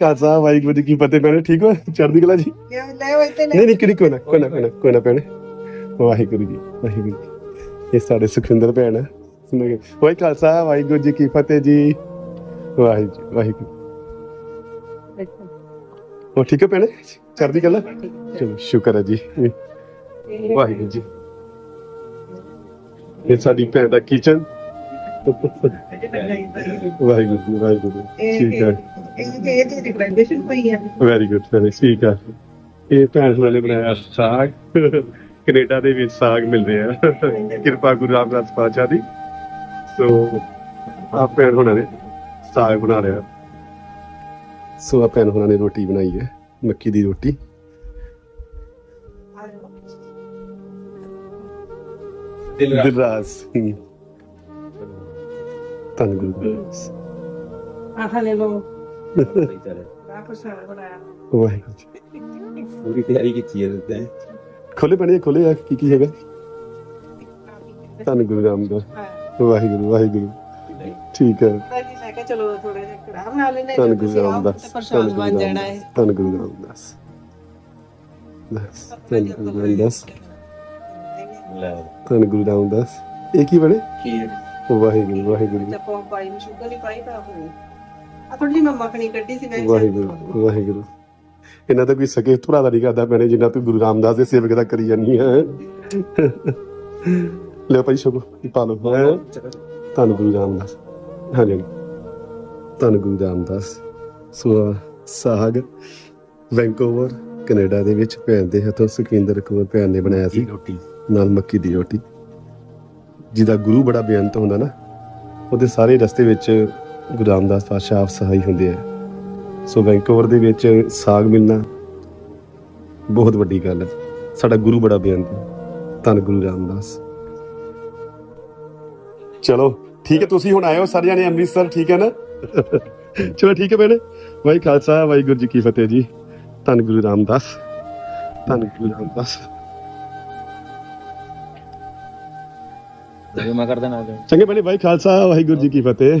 ਖਾਲਸਾ ਵਾਹਿਗੁਰੂ ਜੀ ਕੀ ਫਤਿਹ ਭੈਣੇ ਠੀਕ ਹੋ? ਚੜ੍ਹਦੀ ਕਲਾ ਜੀ? ਨਹੀਂ ਨਹੀਂ ਕਿਹੜੀ ਕੋਈ ਨਾ ਕੋਈ ਨਾ ਕੋਈ ਨਾ ਕੋਈ ਨਾ ਭੈਣੇ। ਵਾਹਿਗੁਰੂ ਜੀ ਵਾਹਿਗੁਰੂ ਜੀ। ਇਹ ਸਾਡੇ ਸੁਖਿੰਦਰ ਭੈਣ ਹੈ ਸੁਣੋਗੇ ਵਾਹਿ ਖਾਲਸਾ ਵਾਹਿਗੁਰੂ ਜੀ ਕੀ ਫਤਿਹ ਜੀ। ਵਾਹਿਗੁਰੂ ਵਾਹਿਗੁਰੂ ਉਹ ਠੀਕ ਹੈ ਭੈਣੇ? ਚੜ੍ਹਦੀ ਕਲਾ? ਚਲੋ ਸ਼ੁਕਰ ਹੈ ਜੀ। ਵਾਹਿਗੁਰੂ ਜੀ। ਇਹ ਸਾਡੀ ਭੈਣ ਦਾ ਕਿਚਨ ਵਾਹਿਗੁਰੂ ਜੀ ਵਾਹਿਗੁਰੂ ਜੀ। ਠੀਕ ਹੈ ਇਹ ਇਹ ਤੇ ਰਿਕਮੈਂਡੇਸ਼ਨ ਪਈ ਹੈ। ਵੈਰੀ ਗੁੱਡ ਵੈਰੀ ਠੀਕ ਆ। ਇਹ ਭੈਣ ਹੁਣਾਂ ਨੇ ਬਣਾਇਆ ਸਾਗ। ਕੈਨੇਡਾ ਦੇ ਵਿੱਚ ਸਾਗ ਮਿਲ ਰਿਹਾ। ਕਿਰਪਾ ਗੁਰੂ ਰਾਮਦਾਸ ਪਾਤਸ਼ਾਹ ਦੀ। ਸੋ ਆ ਭੈਣ ਹੁਣਾਂ ਨੇ ਸਾਗ ਬਣਾ ਰਿਹਾ ਸੋ ਆ ਭੈਣ ਹੁਣਾਂ ਨੇ ਰੋਟੀ ਬਣਾਈ ਹੈ ਮੱਕੀ ਦੀ ਰੋਟੀ। ਦਿਲਰਾਜ। ਹਮ। ਧੰਨ ਗੁਰੂ ਗ੍ਰੰਥ ਆਹ ਲੈ ਲੋ ਵਾਪਸ ਆ ਬਣਾਇਆ ਵਾਹਿਗੁਰੂ ਜੀ ਪੂਰੀ ਤਿਆਰੀ ਕੀਤੀ ਹੈ ਤੇ ਖੋਲੇ ਬਣੇ ਖੋਲੇ ਆ ਕੀ ਕੀ ਹੈਗਾ ਧੰਨ ਗੁਰੂ ਰਾਮਦਾਸ ਵਾਹਿਗੁਰੂ ਵਾਹਿਗੁਰੂ ਠੀਕ ਹੈ ਤਾਂ ਜੀ ਮੈਂ ਕਿਹਾ ਚਲੋ ਥੋੜਾ ਜਿਹਾ ਕੜਾ ਬਣਾ ਲੈਣੇ ਧੰਨ ਗੁਰੂ ਰਾਮਦਾਸ ਤੇ ਪ੍ਰਸ਼ਾਦ ਬਣ ਜਾਣਾ ਹੈ ਧੰਨ ਗੁਰੂ ਰਾਮਦਾਸ ਬਸ, ਧੰਨ ਗੁਰੂ ਰਾਮਦਾਸ ਲੈ ਧੰਨ ਗੁਰੂ ਰਾਮਦਾਸ ਇਹ ਕੀ ਬਣੇ ਖੀਰ ਵਾਹਿਗੁਰੂ ਵਾਹਿਗੁਰੂ ਤੇ ਪੌਂ ਪਾਈ ਨੂੰ ਸ਼ੂਗਰ ਨਹੀਂ ਪਾਈ ਤਾਂ ਹੋਈ ਆ ਥੋੜੀ ਜਿਹੀ ਮੈਂ ਮੱਖਣੀ ਕੱਢੀ ਸੀ ਮੈਂ ਕਿਹਾ ਚੱਲ ਵਾਹਿਗੁਰੂ ਵਾਹਿਗੁਰੂ। ਇਹਨਾਂ ਦਾ ਕੋਈ ਸਕੇ ਭਰਾ ਦਾ ਨਹੀਂ ਕਰਦਾ ਭੈਣੇ ਜਿੰਨਾ ਤੂੰ ਗੁਰੂ ਰਾਮਦਾਸ ਦੇ ਸੇਵਕ ਦਾ ਕਰੀ ਜਾਨੀ ਹੈ ਲੈ ਭਾਈ ਸ਼ਗੋ ਪਾ ਲਓ। ਹੈਂ। ਧੰਨ ਗੁਰੂ ਰਾਮਦਾਸ। ਹਾਂਜੀ ਧੰਨ ਗੁਰੂ ਰਾਮਦਾਸ। ਸੋ ਸਾਗ ਵੈਂਕੂਵਰ ਕੈਨੇਡਾ ਦੇ ਵਿੱਚ ਭੈਣ ਦੇ ਹੱਥੋਂ ਸੁਖਿੰਦਰ ਕੌਰ ਭੈਣ ਨੇ ਬਣਾਇਆ ਸੀ। ਰੋਟੀ। ਨਾਲ ਮੱਕੀ ਦੀ ਰੋਟੀ। ਜਿਹਦਾ ਗੁਰੂ ਬੜਾ ਬੇਅੰਤ ਹੁੰਦਾ ਨਾ ਉਹਦੇ ਸਾਰੇ ਰਸਤੇ ਵਿੱਚ ਗੁਰੂ ਰਾਮਦਾਸ ਪਾਤਸ਼ਾਹ ਆਪ ਸਹਾਈ ਹੁੰਦੇ ਆ। ਸੋ ਵੈਂਕੂਵਰ ਦੇ ਵਿੱਚ ਸਾਗ ਮਿਲਣਾ ਬਹੁਤ ਵੱਡੀ ਗੱਲ ਹੈ। ਸਾਡਾ ਗੁਰੂ ਬੜਾ ਬੇਅੰਤ ਹੈ। ਧੰਨ ਗੁਰੂ ਰਾਮਦਾਸ। ਚਲੋ ਠੀਕ ਹੈ ਤੁਸੀਂ ਹੁਣ ਆਏ ਹੋ ਸਾਰੇ ਜਾਣੇ ਅੰਮ੍ਰਿਤਸਰ ਠੀਕ ਹੈ ਨਾ? ਚਲੋ ਠੀਕ ਹੈ ਭੈਣੇ। ਵਾਹਿ ਖਾਲਸਾ ਵਾਹਿਗੁਰੂ ਜੀ ਕੀ ਫਤਿਹ ਜੀ। ਧੰਨ ਗੁਰੂ ਰਾਮਦਾਸ। ਧੰਨ ਗੁਰੂ ਰਾਮਦਾਸ। ਜੇ ਮੈਂ ਕਰ ਦੇਣਾ ਚੰਗੇ ਭੈਣੇ ਵਾਹਿ ਖਾਲਸਾ ਵਾਹਿਗੁਰੂ ਜੀ ਕੀ ਫਤਿਹ।